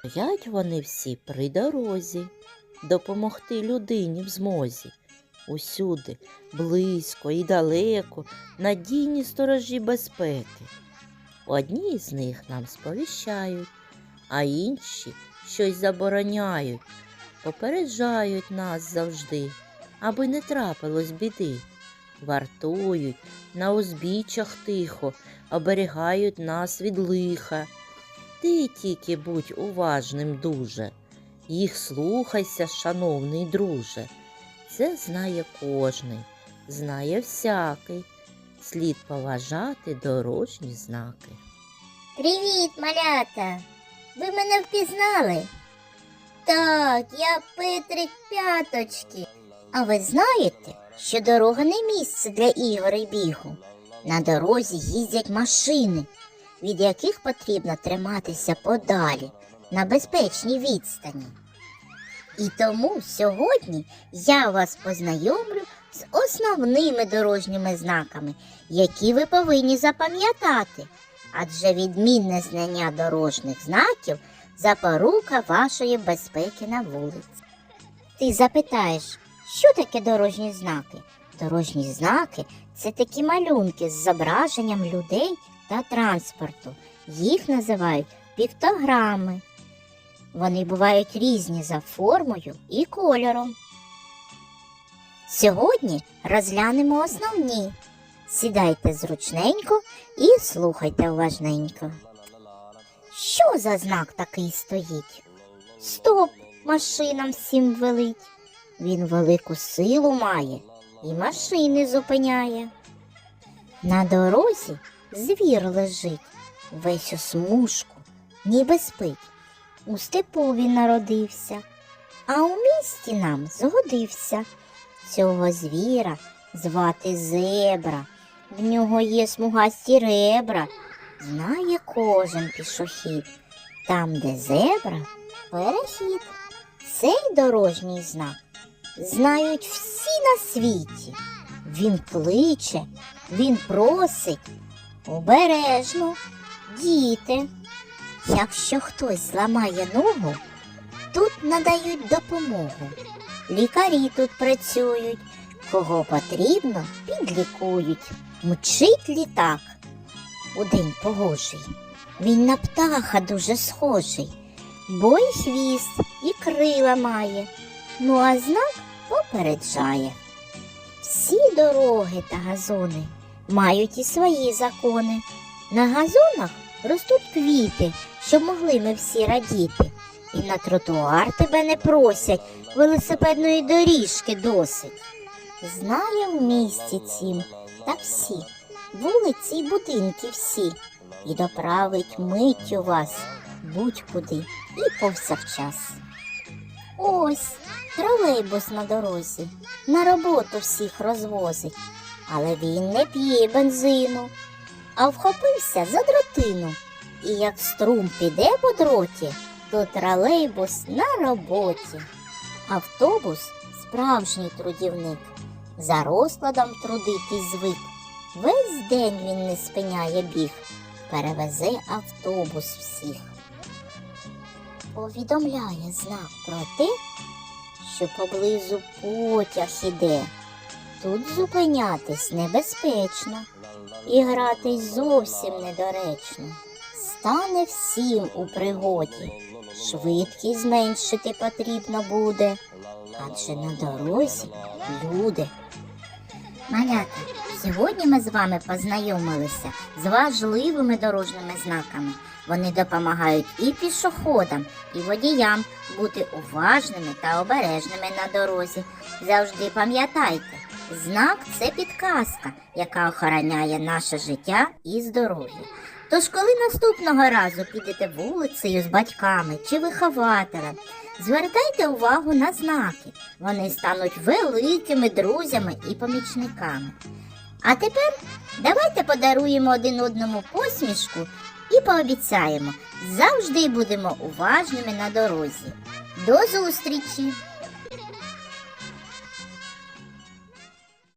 Стоять вони всі при дорозі, допомогти людині в змозі. Усюди, близько і далеко, надійні сторожі безпеки. Одні з них нам сповіщають, а інші щось забороняють, попереджають нас завжди, аби не трапилось біди. Вартують на узбіччях тихо, оберігають нас від лиха. Ти тільки будь уважним дуже, їх слухайся, шановний друже. Це знає кожний, знає всякий. Слід поважати дорожні знаки. Привіт, малята! Ви мене впізнали? Так, я Петрик П'яточки. А ви знаєте, що дорога не місце для ігор і бігу. На дорозі їздять машини, від яких потрібно триматися подалі на безпечній відстані. І тому сьогодні я вас познайомлю з основними дорожніми знаками, які ви повинні запам'ятати адже відмінне знання дорожніх знаків запорука вашої безпеки на вулиці. Ти запитаєш, що таке дорожні знаки? Дорожні знаки це такі малюнки з зображенням людей та транспорту. Їх називають піктограми. Вони бувають різні за формою і кольором. Сьогодні розглянемо основні. Сідайте зручненько і слухайте уважненько. Що за знак такий стоїть? Стоп, машинам всім велить. Він велику силу має і машини зупиняє. На дорозі звір лежить, весь у смужку, ніби спить. У степу він народився, а у місті нам згодився. Цього звіра звати зебра. В нього є смугасті ребра. Знає кожен пішохід. Там, де зебра, перехід. Цей дорожній знак знають всі на світі. Він кличе, він просить. Обережно, діти. Якщо хтось зламає ногу, тут надають допомогу. Лікарі тут працюють, кого потрібно, підлікують. Мчить літак у день погожий. Він на птаха дуже схожий, бо й хвіст, і крила має. Ну а знак попереджає. Всі дороги та газони мають і свої закони. На газонах ростуть квіти, щоб могли ми всі радіти. І на тротуар тебе не просять, велосипедної доріжки досить. Знає в місті цім та всі, вулиці й будинки всі, і доправить миттю вас будь-куди і повсякчас. Ось тролейбус на дорозі, на роботу всіх розвозить, але він не п'є бензину, а вхопився за дротину. І як струм піде по дроті, то тролейбус на роботі. Автобус справжній трудівник, за розкладом трудитись звик. Весь день він не спиняє біг, перевезе автобус всіх. Повідомляє знак про те, що поблизу потяг іде. Тут зупинятись небезпечно і гратись зовсім недоречно. Стане всім у пригоді, швидкість зменшити потрібно буде, адже на дорозі люди. Малята, сьогодні ми з вами познайомилися з важливими дорожніми знаками. Вони допомагають і пішоходам, і водіям бути уважними та обережними на дорозі. Завжди пам'ятайте, знак це підказка, яка охороняє наше життя і здоров'я. Тож, коли наступного разу підете вулицею з батьками чи вихователем, звертайте увагу на знаки. Вони стануть великими друзями і помічниками. А тепер давайте подаруємо один одному посмішку і пообіцяємо, завжди будемо уважними на дорозі. До зустрічі!